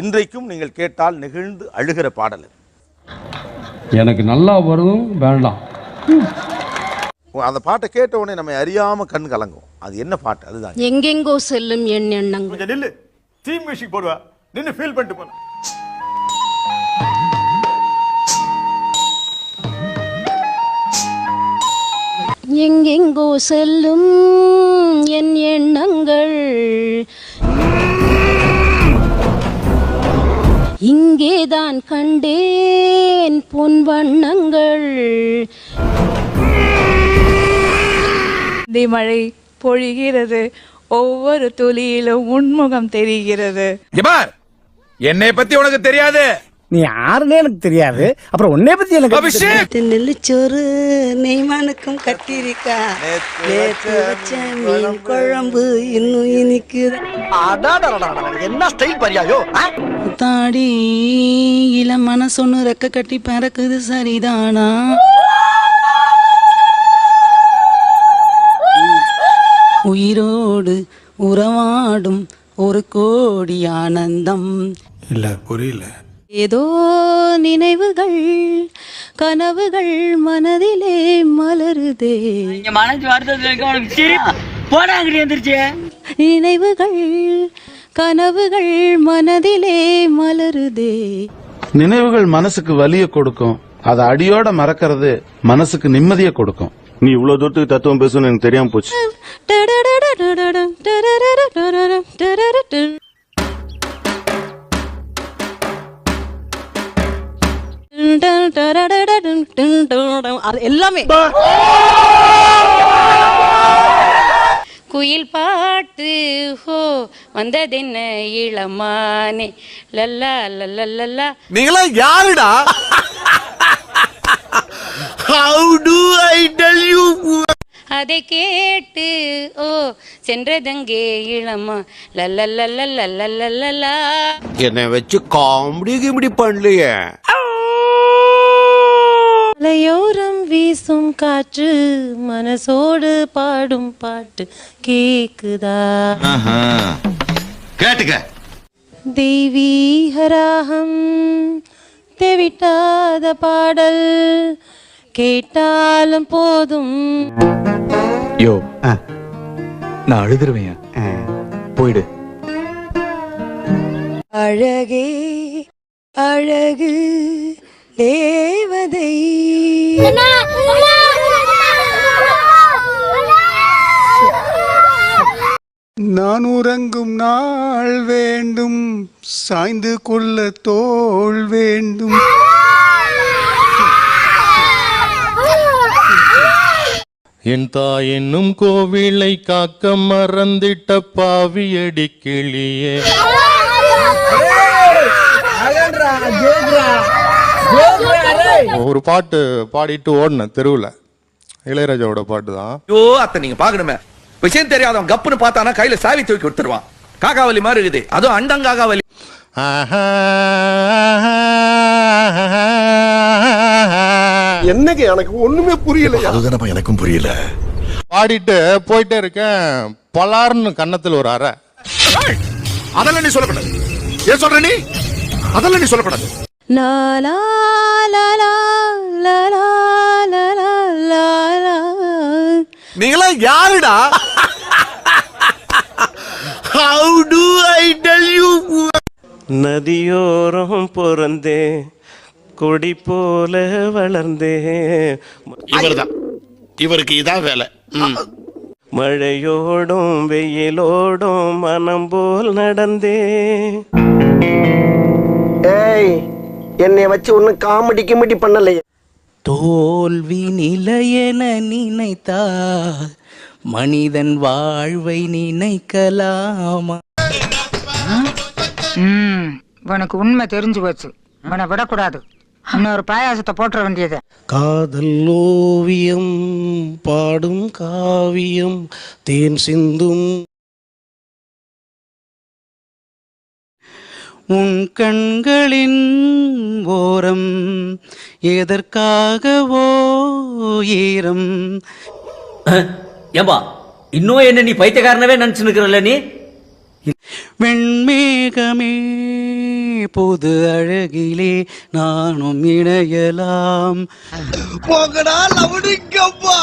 இன்றைக்கும் நீங்கள் கேட்டால் நெகிழ்ந்து அழுகிற பாடல். எனக்கு நல்லா வரும் வேண்டாம். அந்த பாட்டை கேட்ட உடனே நம்ம அறியாம கண் கலங்கும். அது என்ன பாட்டு? அதுதான். எங்கெங்கோ செல்லும் என் எண்ணங்கள். கொஞ்சம் நில்லு. தீம் மியூசிக் போடுவா. நின்னு ஃபீல் பண்ணிட்டு போன எங்கெங்கோ செல்லும் என் எண்ணங்கள். இங்கேதான் கண்டேன் பொன் வண்ணங்கள் மழை பொழிகிறது ஒவ்வொரு துளியிலும் உன்முகம் தெரிகிறது. என்னை பத்தி உனக்கு தெரியாது. நீ யாருன்னே எனக்கு தெரியாது. அப்புறம் உன்னை பத்தி எனக்கு நெல்லுச்சோறு நெய்மானுக்கும் கத்திரிக்கா. நேத்து வச்ச மீன் குழம்பு. இன்னும் இனிக்குது. என்ன ஸ்டைல் பரியாயோ தாடி இளம் மனசொன்னு ரெக்க கட்டி பறக்குது சரிதானா உயிரோடு உறவாடும் ஒரு கோடி ஆனந்தம் இல்ல புரியல ஏதோ நினைவுகள் கனவுகள் மனதிலே மலருதே. மனசு நினைவுகள் கனவுகள் மனதிலே மலருதே. நினைவுகள் மனசுக்கு வலிய கொடுக்கும். அதை அடியோட மறக்கிறது மனசுக்கு நிம்மதியை கொடுக்கும். நீ இவ்வளவு தூரத்துக்கு தத்துவம் பேசணும்னு எனக்கு தெரியாம போச்சு. எல்லாமே. குயில் பாட்டு ஹோ வந்ததென்ன இளமானே. லல்லா லல்லா நீங்களா யாருடா? How do I tell you அதை கேட்டு ஓ சென்றதங்கே இளமா. லல்லல்லல்லல்லல்லல்லா என்னை வச்சு காமெடி கிமெடி பண்ணலையே. மலையோரம் வீசும் காற்று மனசோடு பாடும் பாட்டு கேக்குதா? கேட்டுக்க. தெய்வீகராகம் தெவிட்டாத பாடல் கேட்டாலும் போதும். யோ நான் அழுதுருவேன். போயிடு. அழகே அழகு தேவதை. நான் உறங்கும் நாள் வேண்டும் சாய்ந்து கொள்ள தோள் வேண்டும் என் தாய் என்னும் கோவிலை காக்க மறந்திட்ட பாவியடி கிளியே ஒரு பாட்டு பாடிட்டு ஓடினேன் தெருவில். இளையராஜாவோட பாட்டு தான் ஐயோ அத்தை நீங்க பாக்கணுமே. விஷயம் தெரியாதவன் கப்புன்னு பார்த்தானா கையில சாவி தூக்கி கொடுத்துருவான் காக்காவலி மாதிரி இருக்குது. அதுவும் அண்டங்காகாவலி என்னங்க எனக்கு ஒண்ணுமே புரியல அதுதானப்பா எனக்கும் புரியல. பாடிட்டு போயிட்டே இருக்கேன். பலார்னு கன்னத்தில் ஒரு அறை. அதெல்லாம் நீ சொல்லக்கூடாது. ஏன் சொல்ற நீ? அதெல்லாம் நீ சொல்லக்கூடாது. லாலா லாலா லாலா லாலா லாலா நீங்களா யாருடா? How do I tell you நதியோரம் பிறந்தே கொடி போல வளர்ந்தே இவர்தான். இவருக்கு இதான் வேலை. மழையோடும் வெயிலோடும் மனம் போல் நடந்தே ஏய் என்னை வச்சு ஒன்னும் காமெடி கிமெடி பண்ணலையே. தோல்வி நிலையென நினைத்தா மனிதன் வாழ்வை நினைக்கலாமா? ம் உனக்கு உண்மை தெரிஞ்சு போச்சு. உன்னை விடக்கூடாது. இன்னொரு பாயாசத்தை போட்டுற வேண்டியது. காதல் ஓவியம் பாடும் காவியம் தேன் சிந்தும் உன் கண்களின் ஓரம் எதற்காகவோ ஈரம்? ஏம்பா இன்னும் என்ன நீ பைத்தியக்காரனவே நினைச்சு நிக்கிறல்ல நீ? வெண்மேகமே புது அழகிலே நானும் இணையலாம். போகடா லவுடிங்கப்பா